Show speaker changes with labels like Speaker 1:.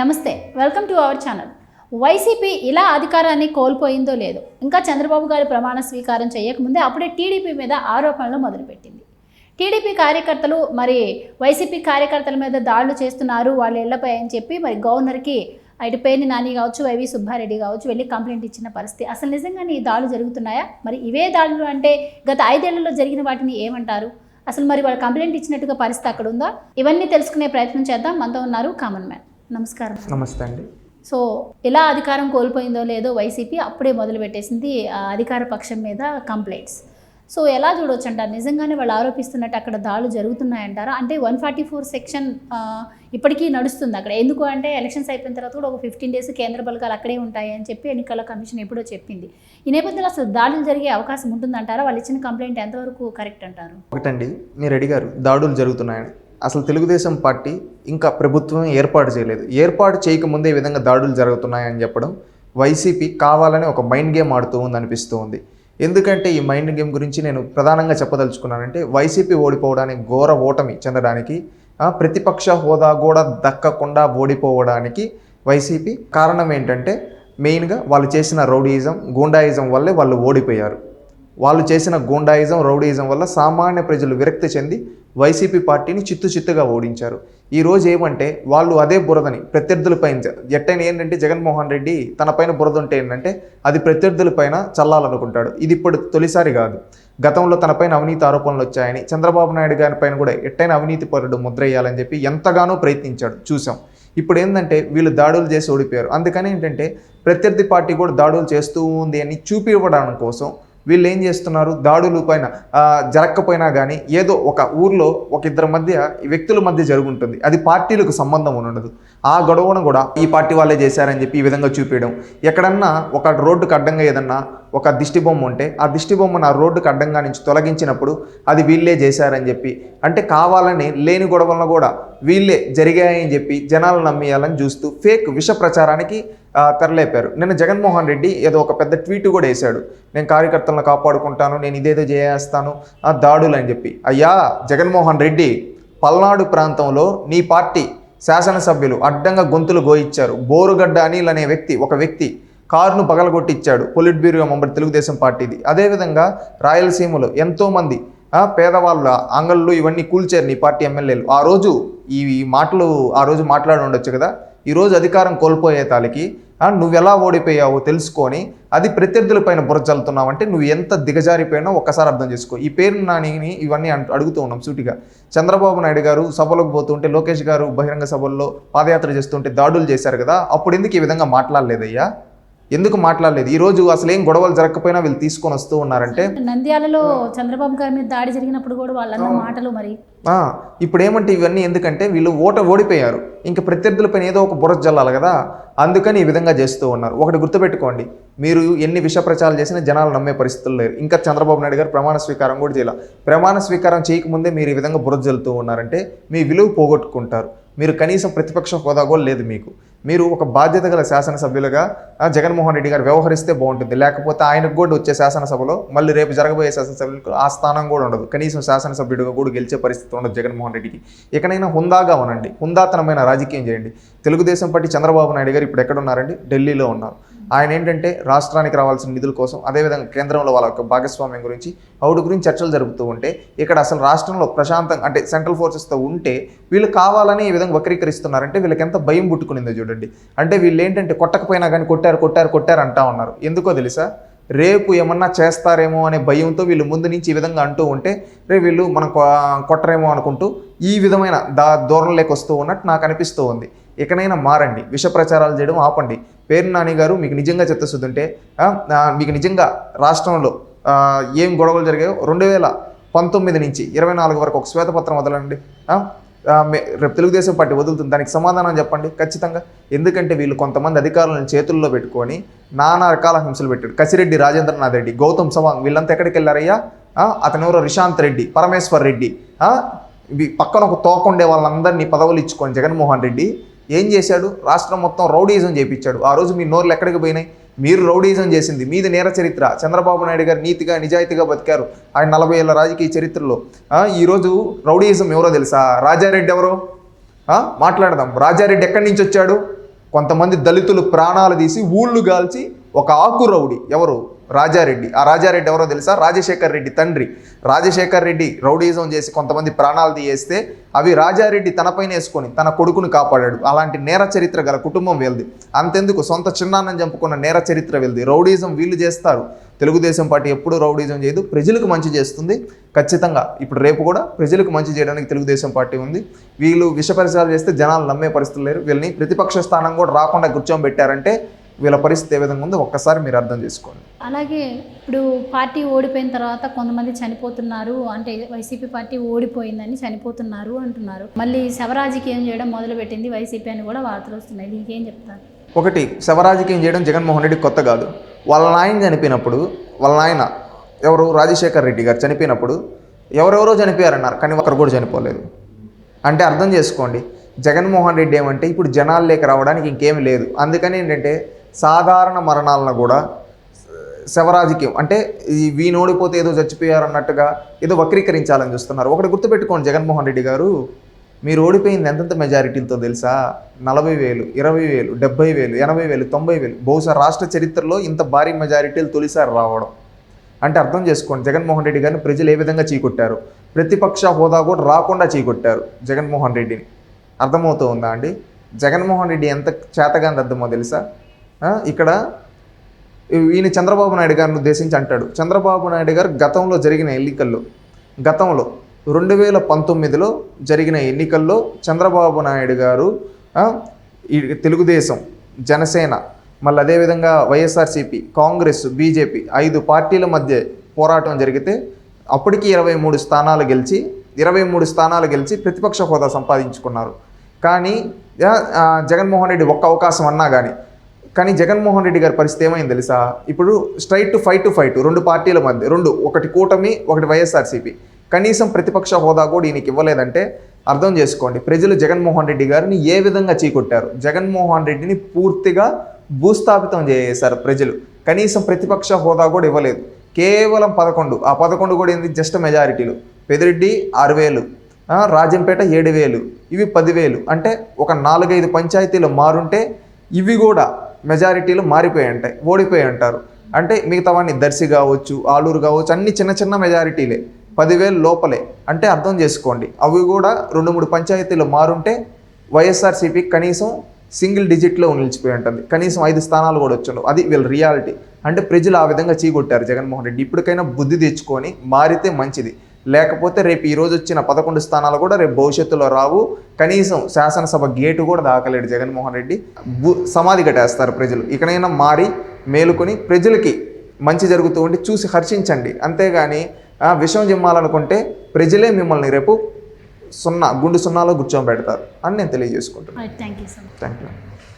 Speaker 1: నమస్తే welcome to our channel. YCP ఇలా అధికారాన్ని కోల్పోయిందో లేదో ఇంకా చంద్రబాబు గారి ప్రమాణ స్వీకారం చేయకముందే అప్పుడే టీడీపీ మీద ఆరోపణలు మొదలుపెట్టింది. టీడీపీ కార్యకర్తలు మరి వైసీపీ కార్యకర్తల మీద దాడులు చేస్తున్నారు వాళ్ళు ఇళ్ళపై అని చెప్పి మరి గవర్నర్కి ఇటు పేర్ని నాని కావచ్చు వైవి సుబ్బారెడ్డి కావచ్చు వెళ్ళి కంప్లైంట్ ఇచ్చిన పరిస్థితి. అసలు నిజంగానే ఈ దాడులు జరుగుతున్నాయా? మరి ఇవే దాడులు అంటే గత ఐదేళ్ళలో జరిగిన వాటిని ఏమంటారు? అసలు మరి వాళ్ళు కంప్లైంట్ ఇచ్చినట్టుగా పరిస్థితి అక్కడ ఉందా? ఇవన్నీ తెలుసుకునే ప్రయత్నం చేద్దాం. మనతో ఉన్నారు కామన్ మ్యాన్. నమస్కారం.
Speaker 2: నమస్తే అండి.
Speaker 1: సో ఎలా అధికారం కోల్పోయిందో లేదో వైసీపీ అప్పుడే మొదలు పెట్టేసింది అధికార పక్షం మీద కంప్లైంట్స్. సో ఎలా చూడవచ్చు అంటారు? నిజంగానే వాళ్ళు ఆరోపిస్తున్నట్టు అక్కడ దాడులు జరుగుతున్నాయంటారా? అంటే వన్ ఫార్టీ ఫోర్ సెక్షన్ ఇప్పటికీ నడుస్తుంది అక్కడ. ఎందుకు అంటే ఎలక్షన్స్ అయిపోయిన తర్వాత కూడా ఒక ఫిఫ్టీన్ డేస్ కేంద్ర బలగాలు అక్కడే ఉంటాయి అని చెప్పి ఎన్నికల కమిషన్ ఎప్పుడో చెప్పింది. ఈ నేపథ్యంలో అసలు దాడులు జరిగే అవకాశం ఉంటుందంటారా? వాళ్ళు ఇచ్చిన కంప్లైంట్ ఎంతవరకు కరెక్ట్ అంటారు?
Speaker 2: ఒకటండి మీరు అడిగారు దాడులు జరుగుతున్నాయని. అసలు తెలుగుదేశం పార్టీ ఇంకా ప్రభుత్వం ఏర్పాటు చేయలేదు. ఏర్పాటు చేయకముందే ఈ విధంగా దాడులు జరుగుతున్నాయని చెప్పడం వైసీపీ కావాలని ఒక మైండ్ గేమ్ ఆడుతూ ఉంది అనిపిస్తూ ఉంది ఎందుకంటే ఈ మైండ్ గేమ్ గురించి నేను ప్రధానంగా చెప్పదలుచుకున్నానంటే వైసీపీ ఓడిపోవడానికి ఘోర ఓటమి చెందడానికి ప్రతిపక్ష హోదా కూడా దక్కకుండా ఓడిపోవడానికి వైసీపీ కారణం ఏంటంటే మెయిన్గా వాళ్ళు చేసిన రౌడీయిజం గూండాయిజం వల్లే వాళ్ళు ఓడిపోయారు. వాళ్ళు చేసిన గూండాయిజం రౌడీయిజం వల్ల సామాన్య ప్రజలు విరక్తి చెంది వైసీపీ పార్టీని చిత్తు చిత్తుగా ఓడించారు. ఈరోజు ఏమంటే వాళ్ళు అదే బురదని ప్రత్యర్థులపైన ఎట్టైన ఏంటంటే జగన్మోహన్ రెడ్డి తన పైన బురద ఉంటే ఏంటంటే అది ప్రత్యర్థులపైన చల్లాలనుకుంటాడు. ఇది ఇప్పుడు తొలిసారి కాదు. గతంలో తనపైన అవినీతి ఆరోపణలు వచ్చాయని చంద్రబాబు నాయుడు గారి పైన కూడా ఎట్టైన అవినీతి పరుడు ముద్ర వేయాలని చెప్పి ఎంతగానో ప్రయత్నించాడు. చూసాం ఇప్పుడు ఏంటంటే వీళ్ళు దాడులు చేసి ఓడిపోయారు. అందుకని ఏంటంటే ప్రత్యర్థి పార్టీ కూడా దాడులు చేస్తూ ఉంది అని చూపివ్వడానికి కోసం వీళ్ళు ఏం చేస్తున్నారు? దాడులు పైన జరగకపోయినా కానీ ఏదో ఒక ఊర్లో ఒక ఇద్దరి మధ్య వ్యక్తుల మధ్య జరుగుంటుంది. అది పార్టీలకు సంబంధం ఉండదు. ఆ గొడవను కూడా ఈ పార్టీ వాళ్ళే చేశారని చెప్పి ఈ విధంగా చూపించడం. ఎక్కడన్నా ఒక రోడ్డుకు అడ్డంగా ఏదన్నా ఒక దిష్టి బొమ్మ ఉంటే ఆ దిష్టి బొమ్మను ఆ రోడ్డుకు అడ్డంగా నుంచి తొలగించినప్పుడు అది వీళ్ళే చేశారని చెప్పి అంటే కావాలని లేని గొడవలను కూడా వీళ్ళే జరిగాయని చెప్పి జనాలు నమ్మేయాలని చూస్తూ ఫేక్ విష ప్రచారానికి తెరలేపారు. నిన్న జగన్మోహన్ రెడ్డి ఏదో ఒక పెద్ద ట్వీట్ కూడా వేశాడు. నేను కార్యకర్తలను కాపాడుకుంటాను నేను ఇదేదో చేయేస్తాను ఆ దాడులు అని చెప్పి. అయ్యా జగన్మోహన్ రెడ్డి పల్నాడు ప్రాంతంలో నీ పార్టీ శాసనసభ్యులు అడ్డంగా గొంతులు గోయిచ్చారు. బోరుగడ్డ అనిల్ అనే వ్యక్తి ఒక వ్యక్తి కారును పగలగొట్టిచ్చాడు పొలిట్ బ్యూరో మెంబర్ తెలుగుదేశం పార్టీది. అదేవిధంగా రాయలసీమలో ఎంతోమంది పేదవాళ్ళ అంగళ్ళు ఇవన్నీ కూల్చారు నీ పార్టీ ఎమ్మెల్యేలు. ఆ రోజు ఈ ఈ మాటలు ఆ రోజు మాట్లాడి ఉండొచ్చు కదా. ఈ రోజు అధికారం కోల్పోయే తాలికి ఎలా ఓడిపోయావో తెలుసుకొని అది ప్రత్యర్థులపైన బుర్ర చల్లుతున్నావంటే నువ్వు ఎంత దిగజారిపోయినా ఒక్కసారి అర్థం చేసుకో. ఈ పేరు నానిని ఇవన్నీ అడుగుతూ ఉన్నాం సూటిగా. చంద్రబాబు నాయుడు గారు సభలోకి పోతుంటే లోకేష్ గారు బహిరంగ సభల్లో పాదయాత్ర చేస్తుంటే దాడులు చేశారు కదా అప్పుడు ఎందుకు ఈ విధంగా మాట్లాడలేదయ్యా? ఎందుకు మాట్లాడలేదు? ఈ రోజు అసలు ఏం గొడవలు జరగకపోయినా వీళ్ళు తీసుకొని వస్తూ ఉన్నారంటే
Speaker 1: నంద్యాలలో చంద్రబాబు గారి మీద దాడి జరిగినప్పుడు కూడా వాళ్ళన్న మాటలు మరి.
Speaker 2: ఇప్పుడు ఏమంటే ఇవన్నీ ఎందుకంటే వీళ్ళు ఓట ఓడిపోయారు. ఇంకా ప్రత్యర్థులపైన ఏదో ఒక బుర్ర జల్లాలి కదా. అందుకని ఈ విధంగా చేస్తూ ఉన్నారు. ఒకటి గుర్తుపెట్టుకోండి. మీరు ఎన్ని విష ప్రచారాలు చేసినా జనాలు నమ్మే పరిస్థితులు లేరు. ఇంకా చంద్రబాబు నాయుడు గారు ప్రమాణ స్వీకారం కూడా చేయాలి. ప్రమాణ స్వీకారం చేయకముందే మీరు ఈ విధంగా బురద జల్లుతూ ఉన్నారంటే మీ విలువ పోగొట్టుకుంటారు. మీరు కనీసం ప్రతిపక్ష హోదా కూడా లేదు మీకు. మీరు ఒక బాధ్యత గల శాసనసభ్యులుగా జగన్మోహన్ రెడ్డి గారు వ్యవహరిస్తే బాగుంటుంది. లేకపోతే ఆయనకు కూడా వచ్చే శాసనసభలో మళ్ళీ రేపు జరగబోయే శాసనసభ్యులకు ఆ స్థానం కూడా ఉండదు. కనీసం శాసనసభ్యుడిగా కూడా గెలిచే పరిస్థితి ఉండదు జగన్మోహన్ రెడ్డికి. ఎక్కడైనా హుందాగా ఉనండి హుందాతనమైన రాజకీయం చేయండి. తెలుగుదేశం పార్టీ చంద్రబాబు నాయుడు గారు ఇప్పుడు ఎక్కడ ఉన్నారండి? ఢిల్లీలో ఉన్నారు. ఆయన ఏంటంటే రాష్ట్రానికి రావాల్సిన నిధుల కోసం అదేవిధంగా కేంద్రంలో వాళ్ళ యొక్క భాగస్వామ్యం గురించి అవుడు గురించి చర్చలు జరుపుతూ ఉంటే ఇక్కడ అసలు రాష్ట్రంలో ప్రశాంతంగా అంటే సెంట్రల్ ఫోర్సెస్తో ఉంటే వీళ్ళు కావాలని ఈ విధంగా వక్రీకరిస్తున్నారంటే వీళ్ళకి ఎంత భయం పుట్టుకునిందో చూడండి. అంటే వీళ్ళు ఏంటంటే కొట్టకపోయినా కానీ కొట్టారు కొట్టారు కొట్టారు అంటా ఉన్నారు. ఎందుకో తెలుసా? రేపు ఏమన్నా చేస్తారేమో అనే భయంతో వీళ్ళు ముందు నుంచి ఈ విధంగా అంటూ ఉంటే రేపు వీళ్ళు మనం కొ- కొట్టరేమో అనుకుంటూ ఈ విధమైన దా ధోరణిలోకి వస్తూ ఉన్నట్టు నాకు అనిపిస్తూ ఉంది. ఇకనైనా మారండి. విష ప్రచారాలు చేయడం ఆపండి. పేరు నాని గారు మీకు నిజంగా చిత్తశుద్ధి ఉంటే మీకు నిజంగా రాష్ట్రంలో ఏం గొడవలు జరిగాయో రెండు వేల పంతొమ్మిది నుంచి ఇరవై నాలుగు వరకు ఒక శ్వేతపత్రం వదలండి. రేపు తెలుగుదేశం పార్టీ వదులుతుంది. దానికి సమాధానం చెప్పండి. ఖచ్చితంగా. ఎందుకంటే వీళ్ళు కొంతమంది అధికారులను చేతుల్లో పెట్టుకొని నానా రకాల హింసలు పెట్టాడు కసిరెడ్డి రాజేంద్రనాథ్ రెడ్డి గౌతమ్ సవాంగ్ వీళ్ళంతా ఎక్కడికి వెళ్ళారయ్యా? అతని అతను ఎవరో? రిశాంత్ రెడ్డి పరమేశ్వర్ రెడ్డి. పక్కన ఒక తోక ఉండే వాళ్ళందరినీ పదవులు ఇచ్చుకొని జగన్మోహన్ రెడ్డి ఏం చేశాడు? రాష్ట్రం మొత్తం రౌడీజం చేపించాడు. ఆ రోజు మీ నోర్లు ఎక్కడికి పోయినాయి? మీరు రౌడీజం చేసింది మీది నేర చరిత్ర. చంద్రబాబు నాయుడు గారు నీతిగా నిజాయితీగా బతికారు ఆయన నలభై ఏళ్ళ రాజకీయ చరిత్రలో. ఈరోజు రౌడీజం ఎవరో తెలుసా? రాజారెడ్డి ఎవరో? మాట్లాడదాం. రాజారెడ్డి ఎక్కడి నుంచి వచ్చాడు? కొంతమంది దళితులు ప్రాణాలు తీసి ఊళ్ళు గాల్చి ఒక ఆకు రౌడీ. ఎవరు? రాజారెడ్డి. ఆ రాజారెడ్డి ఎవరో తెలుసా? రాజశేఖర్ రెడ్డి తండ్రి. రాజశేఖర్ రెడ్డి రౌడీజం చేసి కొంతమంది ప్రాణాలు తీయేస్తే అవి రాజారెడ్డి తనపైన వేసుకొని తన కొడుకును కాపాడాడు. అలాంటి నేర చరిత్ర గల కుటుంబం వెళ్ది అంతెందుకు? సొంత చిన్నాన్నని చంపుకున్న నేర చరిత్ర వెళ్ది రౌడీజం వీళ్ళు చేస్తారు. తెలుగుదేశం పార్టీ ఎప్పుడూ రౌడీజం చేయదు. ప్రజలకు మంచి చేస్తుంది. ఖచ్చితంగా ఇప్పుడు రేపు కూడా ప్రజలకు మంచి చేయడానికి తెలుగుదేశం పార్టీ ఉంది. వీళ్ళు విష పరిసరాలు చేస్తే జనాలు నమ్మే పరిస్థితులు లేరు. వీళ్ళని ప్రతిపక్ష స్థానం కూడా రాకుండా కూర్చోబెట్టారంటే వీళ్ళ పరిస్థితి ఏ విధంగా ఉందో ఒక్కసారి మీరు అర్థం చేసుకోండి.
Speaker 1: అలాగే ఇప్పుడు పార్టీ ఓడిపోయిన తర్వాత కొంతమంది చనిపోతున్నారు అంటే వైసీపీ పార్టీ ఓడిపోయిందని చనిపోతున్నారు అంటున్నారు. మళ్ళీ శవరాజకీయం చేయడం మొదలుపెట్టింది వైసీపీ అని కూడా వార్తలు వస్తున్నాయి. దీనికి ఏం చెప్తారు?
Speaker 2: ఒకటి శవరాజకీయం చేయడం జగన్మోహన్ రెడ్డి కొత్త కాదు. వాళ్ళ నాయన చనిపోయినప్పుడు వాళ్ళ నాయన ఎవరు? రాజశేఖర్ రెడ్డి గారు చనిపోయినప్పుడు ఎవరెవరో చనిపోయారన్నారు కానీ ఒకరు కూడా చనిపోలేదు. అంటే అర్థం చేసుకోండి జగన్మోహన్ రెడ్డి ఏమంటే ఇప్పుడు జనాలు లేక రావడానికి ఇంకేమి లేదు. అందుకని ఏంటంటే సాధారణ మరణాలను కూడా శవరాజకీయం. అంటే ఈ వీణ ఓడిపోతే ఏదో చచ్చిపోయారు అన్నట్టుగా ఏదో వక్రీకరించాలని చూస్తున్నారు. ఒకటి గుర్తుపెట్టుకోండి జగన్మోహన్ రెడ్డి గారు మీరు ఓడిపోయింది ఎంతెంత మెజారిటీలతో తెలుసా? నలభై వేలు ఇరవై వేలు డెబ్బై వేలు ఎనభై వేలు తొంభై వేలు. బహుశా రాష్ట్ర చరిత్రలో ఇంత భారీ మెజారిటీలు తొలిసారి రావడం. అంటే అర్థం చేసుకోండి జగన్మోహన్ రెడ్డి గారిని ప్రజలు ఏ విధంగా చీకొట్టారు? ప్రతిపక్ష హోదా కూడా రాకుండా చీకొట్టారు జగన్మోహన్ రెడ్డిని. అర్థమవుతూ ఉందా అండి? జగన్మోహన్ రెడ్డి ఎంత చేతగాని అర్థమో తెలుసా? ఇక్కడ ఈయన చంద్రబాబు నాయుడు గారిని ఉద్దేశించి అంటాడు. చంద్రబాబు నాయుడు గారు గతంలో జరిగిన ఎన్నికల్లో గతంలో రెండు వేల పంతొమ్మిదిలో జరిగిన ఎన్నికల్లో చంద్రబాబు నాయుడు గారు ఈ తెలుగుదేశం జనసేన మళ్ళీ అదేవిధంగా వైఎస్ఆర్సీపీ కాంగ్రెస్ బీజేపీ ఐదు పార్టీల మధ్య పోరాటం జరిగితే అప్పటికి ఇరవై మూడు స్థానాలు గెలిచి ఇరవై మూడు స్థానాలు గెలిచి ప్రతిపక్ష హోదా సంపాదించుకున్నారు. కానీ జగన్మోహన్ రెడ్డి ఒక్క అవకాశం అన్నా కానీ కానీ జగన్మోహన్ రెడ్డి గారి పరిస్థితి ఏమైంది తెలుసా? ఇప్పుడు straight to fight to fight రెండు పార్టీల మధ్య రెండు ఒకటి కూటమి ఒకటి వైఎస్ఆర్సీపీ. కనీసం ప్రతిపక్ష హోదా కూడా ఈయనకి ఇవ్వలేదంటే అర్థం చేసుకోండి ప్రజలు జగన్మోహన్ రెడ్డి గారిని ఏ విధంగా చీకొట్టారు? జగన్మోహన్ రెడ్డిని పూర్తిగా భూస్థాపితం చేశారు ప్రజలు. కనీసం ప్రతిపక్ష హోదా కూడా ఇవ్వలేదు. కేవలం పదకొండు ఆ పదకొండు కూడా ఏంది? జస్ట్ మెజారిటీలు పెదిరెడ్డి ఆరు వేలు రాజంపేట ఏడు వేలు ఇవి పదివేలు. అంటే ఒక నాలుగైదు పంచాయతీలు మారుంటే ఇవి కూడా మెజారిటీలు మారిపోయి ఉంటాయి ఓడిపోయి ఉంటారు. అంటే మిగతావన్నీ దర్శి కావచ్చు ఆలూరు కావచ్చు అన్ని చిన్న చిన్న మెజారిటీలే. పదివేలు లోపలే. అంటే అర్థం చేసుకోండి. అవి కూడా రెండు మూడు పంచాయతీలు మారుంటే వైఎస్ఆర్సీపీ కనీసం సింగిల్ డిజిట్లో నిలిచిపోయి ఉంటుంది. కనీసం ఐదు స్థానాలు కూడా వచ్చుండవు అది వీళ్ళ రియాలిటీ. అంటే ప్రజలు ఆ విధంగా చీకొట్టారు జగన్మోహన్ రెడ్డి. ఇప్పటికైనా బుద్ధి తెచ్చుకొని మారితే మంచిది. లేకపోతే రేపు ఈ రోజు వచ్చిన పదకొండు స్థానాలు కూడా రేపు భవిష్యత్తులో రావు. కనీసం శాసనసభ గేటు కూడా దాకలేడు జగన్మోహన్ రెడ్డి. సమాధి కట్టేస్తారు ప్రజలు. ఇకనైనా మారి మేలుకొని ప్రజలకి మంచి జరుగుతూ ఉంటే చూసి హర్షించండి. అంతేగాని ఆ, విషం జిమ్మాలనుకుంటే ప్రజలే మిమ్మల్ని రేపు సున్నా గుండు సున్నాలో కూర్చోబెడతారు అని నేను తెలియజేసుకుంటున్నాను. Thank you